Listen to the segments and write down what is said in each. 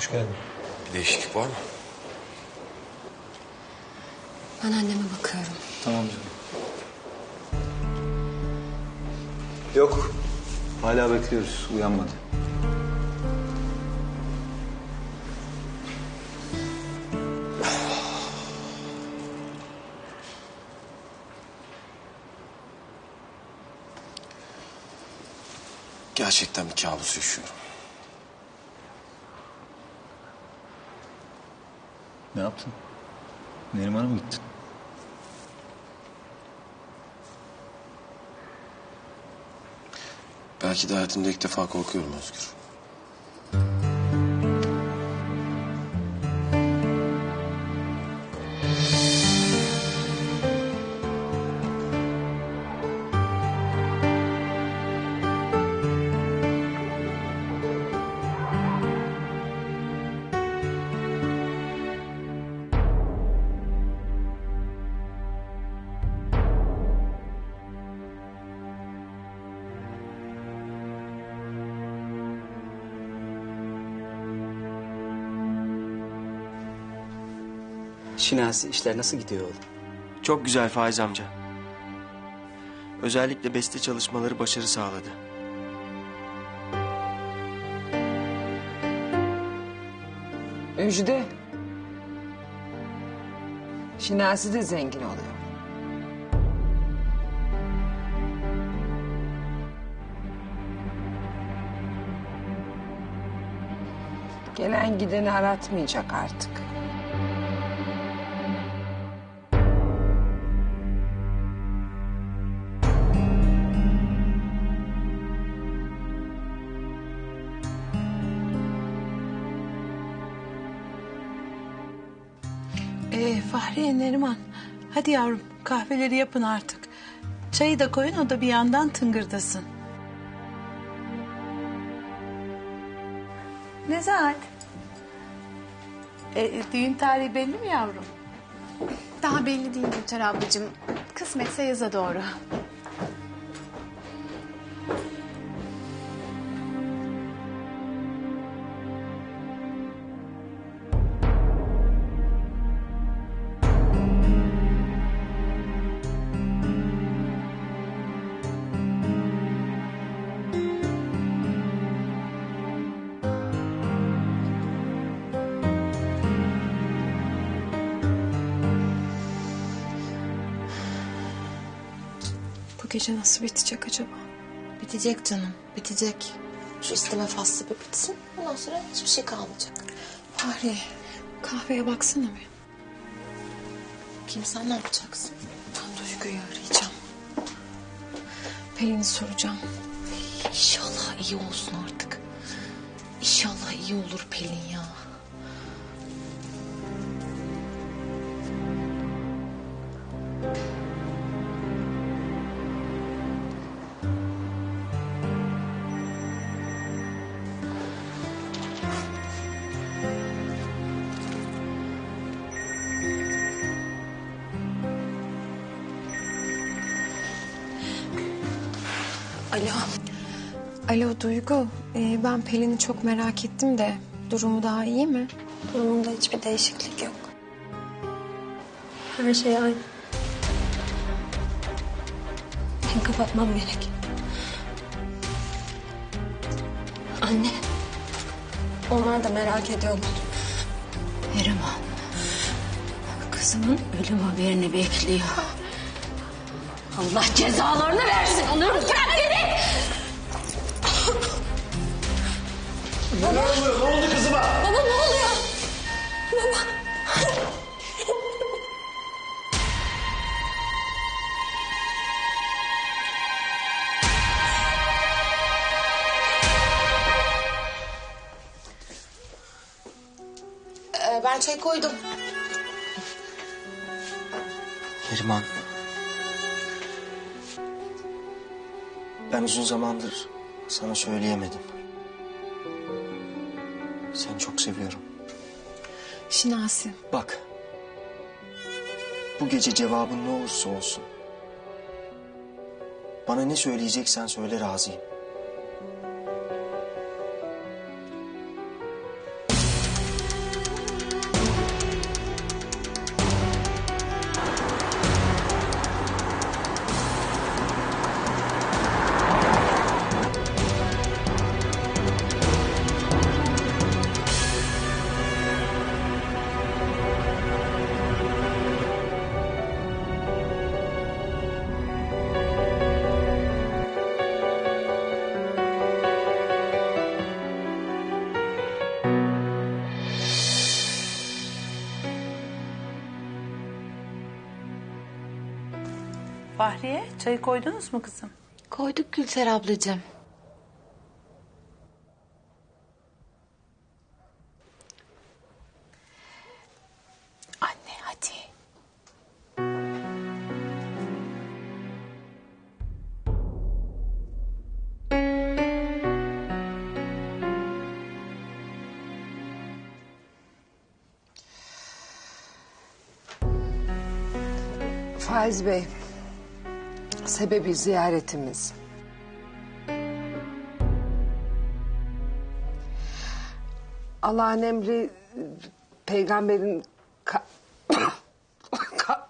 Hoş geldin. Bir değişiklik var mı? Ben anneme bakıyorum. Tamam canım. Yok. Hala bekliyoruz. Uyanmadı. Gerçekten bir kabus yaşıyorum. Ne yaptın? Neriman'a mı gittin? Belki de hayatımda ilk defa korkuyorum Özgür. Şinasi işler nasıl gidiyor oğlum? Çok güzel Faiz amca. Özellikle beste çalışmaları başarı sağladı. Müjde. Şinasi de zengin oluyor. Gelen gideni aratmayacak artık. Fahriye Neriman. Hadi yavrum kahveleri yapın artık. Çayı da koyun o da bir yandan tıngırdasın. Nezahat. Ee, düğün tarihi belli mi yavrum? Daha belli değil Gülter ablacığım. Kısmetse yaza doğru. Gece nasıl bitecek acaba? Bitecek canım, bitecek. Şu isteme faslı bir bitsin. Ondan sonra hiçbir şey kalmayacak. Fahri kahveye baksana bir. Kim sen ne yapacaksın? Ben Duygu'yu arayacağım. Pelin'i soracağım. İnşallah iyi olsun artık. İnşallah iyi olur Pelin ya. Alo. Alo Duygu. Ee, ben Pelin'i çok merak ettim de durumu daha iyi mi? Durumunda hiçbir değişiklik yok. Her şey aynı. Benim kapatmam gerek. Anne. Onlar da merak ediyorlar. Neriman. Kızımın ölüm haberini bekliyor. Allah cezalarını versin. Baba ne oluyor? Baba. Ee, ben çay koydum. Neriman. Ben uzun zamandır sana söyleyemedim. Çok seviyorum. Şinasi. Bak. Bu gece cevabın ne olursa olsun. Bana ne söyleyeceksen söyle razıyım. Bahriye çayı koydunuz mu kızım? Koyduk Gülter ablacığım. Anne hadi. Faiz Bey, sebebi ziyaretimiz. Allah'ın emri peygamberin ka- ka-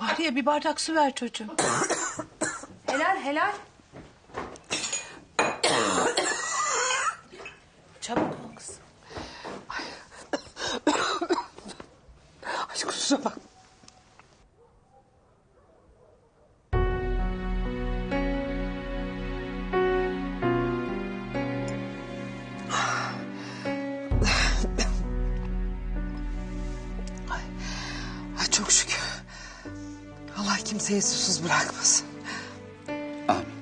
Bahriye bir bardak su ver çocuğum. helal helal. Çabuk ol kızım. Ay kusura bak. Ay, ay çok şükür. Allah kimseyi susuz bırakmasın. Amin.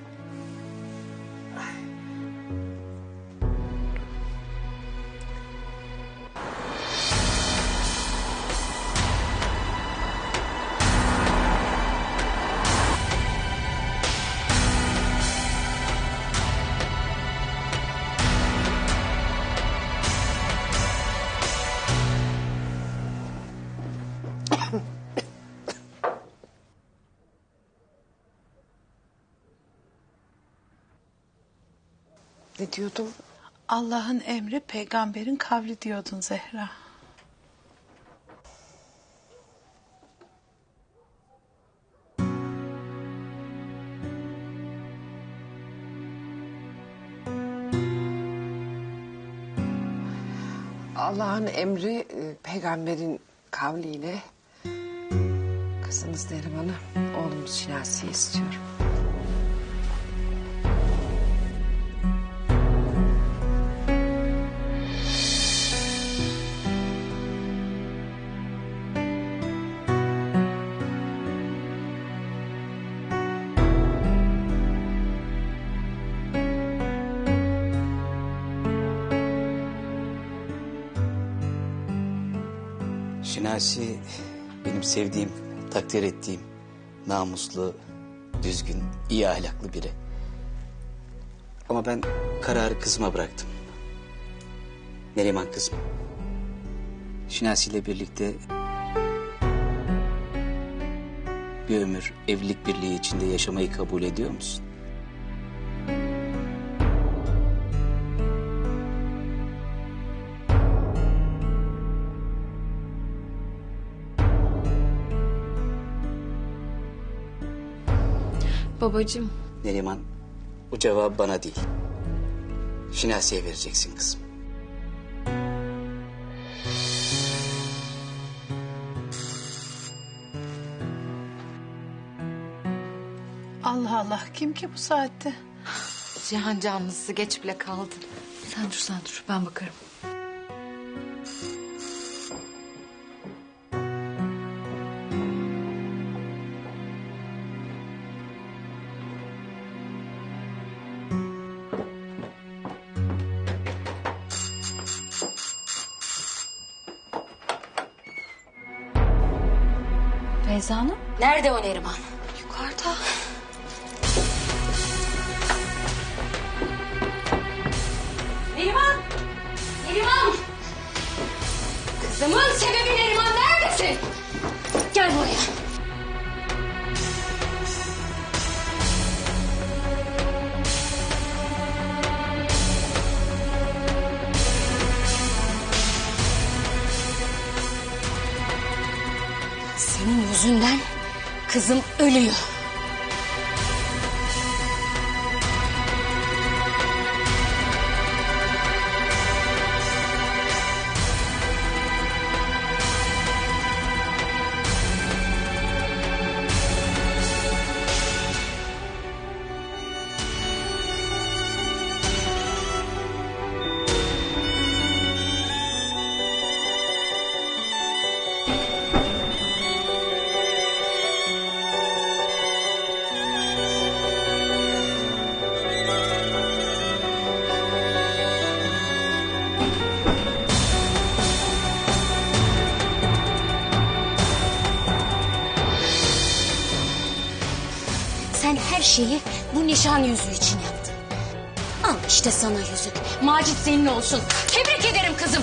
Ne diyordum? Allah'ın emri peygamberin kavli diyordun Zehra. Allah'ın emri e, peygamberin kavliyle kızınız Neriman'ı oğlumuz Şinasi'ye istiyorum. Şinasi benim sevdiğim, takdir ettiğim, namuslu, düzgün, iyi ahlaklı biri. Ama ben kararı kızıma bıraktım. Neriman kızım. Şinasi ile birlikte bir ömür evlilik birliği içinde yaşamayı kabul ediyor musun? Babacığım Neriman, bu cevabı bana değil. Şinasi'ye vereceksin kızım. Allah Allah kim ki bu saatte? Cihan canlısı geç bile kaldı. Sen dur sen dur ben bakarım. Feyza Hanım? Nerede o Neriman? Yukarıda. Neriman! Neriman! Kızımın kızım ölüyor. Şeyi bu nişan yüzüğü için yaptın. Al işte sana yüzük. Macit senin olsun. Tebrik ederim kızım.